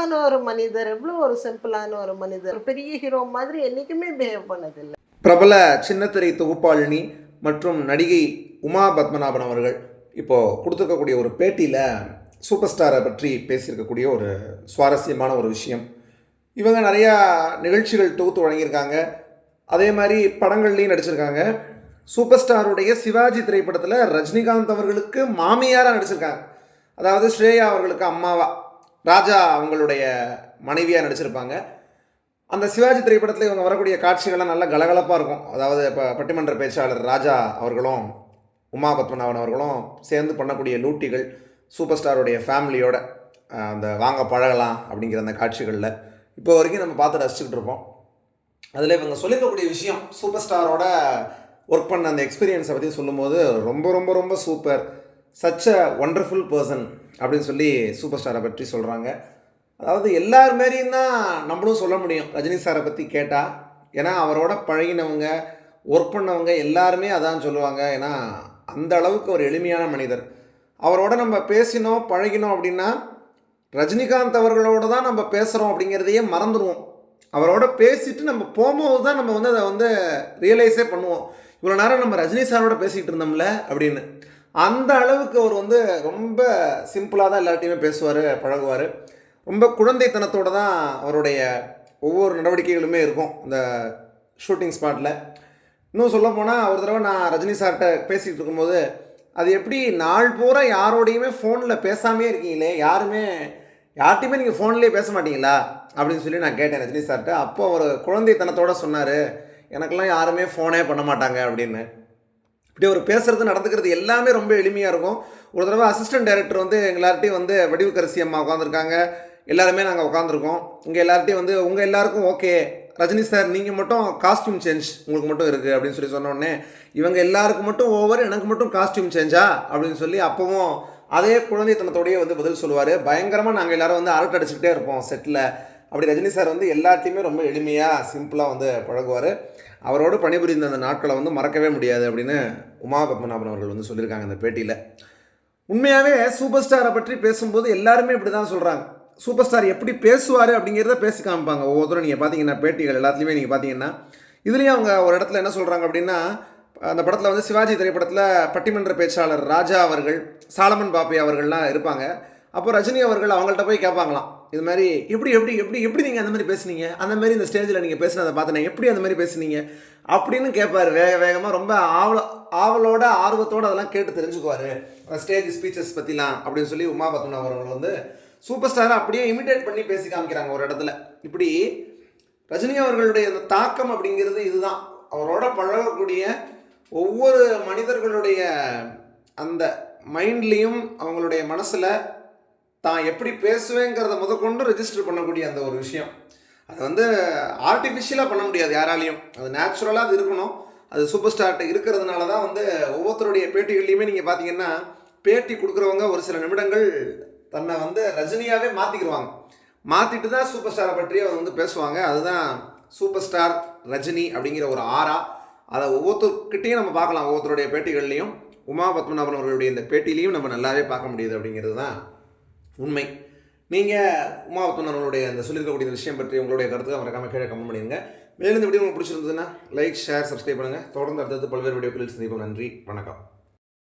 அழகான ஒரு மனிதர் எவ்வளோ ஒரு சிம்பிளான ஒரு மனிதர். ஒரு பெரிய ஹீரோ மாதிரி என்றைக்குமே பிஹேவ் பண்ணதில்லை. பிரபல சின்னத்திரை தொகுப்பாளினி மற்றும் நடிகை உமா பத்மநாபன் அவர்கள் இப்போது கொடுத்துருக்கக்கூடிய ஒரு பேட்டியில் சூப்பர் ஸ்டாரை பற்றி பேசியிருக்கக்கூடிய ஒரு சுவாரஸ்யமான ஒரு விஷயம். இவங்க நிறையா நிகழ்ச்சிகள் தொகுத்து வழங்கியிருக்காங்க. அதே மாதிரி படங்கள்லையும் நடிச்சிருக்காங்க. சூப்பர் ஸ்டாருடைய சிவாஜி திரைப்படத்தில் ரஜினிகாந்த் அவர்களுக்கு மாமியாராக நடிச்சிருக்காங்க. அதாவது ஸ்ரேயா அவர்களுக்கு அம்மாவா. ராஜா அவங்களுடைய மனைவியாக நடிச்சிருப்பாங்க. அந்த சிவாஜி திரைப்படத்தில் இவங்க வரக்கூடிய காட்சிகள்லாம் நல்லா கலகலப்பாக இருக்கும். அதாவது இப்போ பட்டிமன்ற பேச்சாளர் ராஜா அவர்களும் உமா பத்மநாபன் அவர்களும் சேர்ந்து பண்ணக்கூடிய லூட்டிகள் சூப்பர் ஸ்டாருடைய ஃபேமிலியோட அந்த வாங்க பழகலாம் அப்படிங்கிற அந்த காட்சிகளில் இப்போ வரைக்கும் நம்ம பார்த்து ரசிச்சுக்கிட்டு இருப்போம். அதில் இவங்க சொல்லியிருக்கக்கூடிய விஷயம் சூப்பர் ஸ்டாரோட ஒர்க் பண்ண அந்த எக்ஸ்பீரியன்ஸை பற்றி சொல்லும்போது ரொம்ப ரொம்ப ரொம்ப super. Such a wonderful person அப்படின்னு சொல்லி சூப்பர் ஸ்டாரை பற்றி சொல்கிறாங்க அதாவது எல்லார் மாரியும் தான் நம்மளும் சொல்ல முடியும். ரஜினி சாரை பற்றி கேட்டால் ஏன்னா அவரோட பழகினவங்க ஒர்க் பண்ணவங்க எல்லாருமே அதான் சொல்லுவாங்க. ஏன்னா அந்த அளவுக்கு ஒரு எளிமையான மனிதர். அவரோட நம்ம பேசினோம் பழகினோம் அப்படின்னா ரஜினிகாந்த் அவர்களோட தான் நம்ம பேசுகிறோம் அப்படிங்கிறதையே மறந்துடுவோம் அவரோட பேசிட்டு நம்ம போகும்போது தான் நம்ம வந்து அதை வந்து ரியலைஸே பண்ணுவோம். இவ்வளோ நேரம் நம்ம ரஜினி சாரோட பேசிக்கிட்டு இருந்தோம்ல அப்படின்னு. அந்த அளவுக்கு அவர் வந்து ரொம்ப சிம்பிளாக தான் எல்லார்ட்டையுமே பேசுவார் பழகுவார். ரொம்ப குழந்தைத்தனத்தோடு தான் அவருடைய ஒவ்வொரு நடவடிக்கைகளுமே இருக்கும் இந்த ஷூட்டிங் ஸ்பாட்டில் இன்னும் சொல்ல போனால் ஒரு தடவை நான் ரஜினி சார்கிட்ட பேசிகிட்டு இருக்கும்போது அது எப்படி நாள் பூரா யாரோடையுமே ஃபோனில் பேசாமே இருக்கீங்களே? யாருமே யார்ட்டையுமே நீங்கள் ஃபோன்லேயே பேச மாட்டீங்களா? அப்படின்னு சொல்லி நான் கேட்டேன் ரஜினி சார்கிட்ட. அப்போ அவர் குழந்தைத்தனத்தோட சொன்னார் எனக்கெல்லாம் யாருமே ஃபோனே பண்ண மாட்டாங்க அப்படின்னு. இப்படி ஒரு பேசுறது நடந்துக்கிறது எல்லாமே ரொம்ப எளிமையாக இருக்கும். ஒரு தடவை அசிஸ்டன்ட் டைரக்டர் வந்து எங்களார்ட்டையும் வந்து வடிவுக்கரசி அம்மா உட்காந்துருக்காங்க எல்லாருமே நாங்கள் உட்காந்துருக்கோம் இங்கே எல்லார்ட்டையும் வந்து உங்கள் எல்லாருக்கும் ஓகே ரஜினி சார் நீங்கள் மட்டும் காஸ்டியூம் சேஞ்ச் உங்களுக்கு மட்டும் இருக்குது அப்படின்னு சொல்லி சொன்னோடனே இவங்க எல்லாருக்கும் மட்டும் ஓவர் எனக்கு மட்டும் காஸ்டியூம் சேஞ்சா அப்படின்னு சொல்லி அப்போவும் அதே குழந்தைத்தனத்தோடையே வந்து பதில் சொல்லுவார். பயங்கரமாக நாங்கள் எல்லாரும் வந்து அரட்டை அடிச்சுக்கிட்டே இருப்போம் செட்டில் அப்படி ரஜினி சார் வந்து எல்லாத்தையுமே ரொம்ப எளிமையாக சிம்பிளாக வந்து பழகுவார். அவரோடு பணிபுரிந்த அந்த நாட்களை வந்து மறக்கவே முடியாது அப்படின்னு உமா பத்மநாபன் அவர்கள் வந்து சொல்லியிருக்காங்க அந்த பேட்டியில். உண்மையாகவே சூப்பர் ஸ்டாரை பற்றி பேசும்போது எல்லாருமே இப்படி தான் சொல்கிறாங்க சூப்பர் ஸ்டார் எப்படி பேசுவார் அப்படிங்கிறத பேசி காமிப்பாங்க. ஒவ்வொருத்தரும் நீங்கள் பார்த்தீங்கன்னா பேட்டிகள் எல்லாத்துலேயுமே நீங்கள் பார்த்தீங்கன்னா இதுலேயும் அவங்க ஒரு இடத்துல என்ன சொல்கிறாங்க அப்படின்னா அந்த படத்தில் வந்து சிவாஜி திரைப்படத்தில் பட்டிமன்ற பேச்சாளர் ராஜா அவர்கள் சாலமன் பாப்பி அவர்கள்லாம் இருப்பாங்க. அப்போ ரஜினி அவர்கள் அவங்கள்ட்ட போய் கேட்பாங்களாம் இது மாதிரி எப்படி எப்படி எப்படி எப்படி நீங்கள் அந்த மாதிரி பேசுனீங்க? அந்த மாதிரி இந்த ஸ்டேஜில் நீங்கள் பேசுனதை பார்த்தேன் எப்படி அந்த மாதிரி பேசுனீங்க? அப்படின்னு கேட்பார் வேக வேகமாக ரொம்ப ஆவல ஆவலோட ஆர்வத்தோடு அதெல்லாம் கேட்டு தெரிஞ்சுக்குவார். ஸ்டேஜ் ஸ்பீச்சஸ் பற்றிலாம் அப்படின்னு சொல்லி உமா பத்மநாபன் அவர்கள் வந்து சூப்பர் ஸ்டாரை அப்படியே இமிடேட் பண்ணி பேசி காமிக்கிறாங்க ஒரு இடத்துல. இப்படி ரஜினி அவர்களுடைய அந்த தாக்கம் அப்படிங்கிறது இதுதான். அவரோட பழகக்கூடிய ஒவ்வொரு மனிதர்களுடைய அந்த மைண்ட்லேயும் அவங்களுடைய மனசில் தான் எப்படி பேசுவேங்கிறத முதற்கொண்டு ரெஜிஸ்டர் பண்ணக்கூடிய அந்த ஒரு விஷயம். அது வந்து ஆர்டிஃபிஷியலாக பண்ண முடியாது யாராலையும். அது நேச்சுரலாக அது இருக்கணும். அது சூப்பர் ஸ்டார்ட் இருக்கிறதுனால தான் வந்து ஒவ்வொருத்தருடைய பேட்டிகள்லையுமே நீங்கள் பார்த்தீங்கன்னா பேட்டி கொடுக்குறவங்க ஒரு சில நிமிடங்கள் தன்னை வந்து ரஜினியாகவே மாற்றிக்கிடுவாங்க மாற்றிட்டு தான் சூப்பர் ஸ்டாரை பற்றி அவர் வந்து பேசுவாங்க. அதுதான் சூப்பர் ஸ்டார் ரஜினி அப்படிங்கிற ஒரு ஆறா. அதை ஒவ்வொருத்தர்கிட்டையும் நம்ம பார்க்கலாம். ஒவ்வொருத்தருடைய பேட்டிகள்லையும் உமா பத்மநாபன் அவர்களுடைய இந்த பேட்டிலையும் நம்ம நல்லாவே பார்க்க முடியுது அப்படிங்கிறது தான் உண்மை. நீங்கள் உமா அந்த சொல்லியிருக்கக்கூடிய விஷயம் பற்றி உங்களுடைய கருத்துக்காக மறக்காமல் கீழே கமெண்ட் பண்ணிடுங்க. மேலும் இந்த வீடியோ உங்களுக்கு பிடிச்சிருந்ததுன்னா லைக் ஷேர் சப்ஸ்கிரைப் பண்ணுங்கள் தொடர்ந்து அடுத்தது பல்வேறு வீடியோக்களில் சந்திப்போம். நன்றி. வணக்கம்.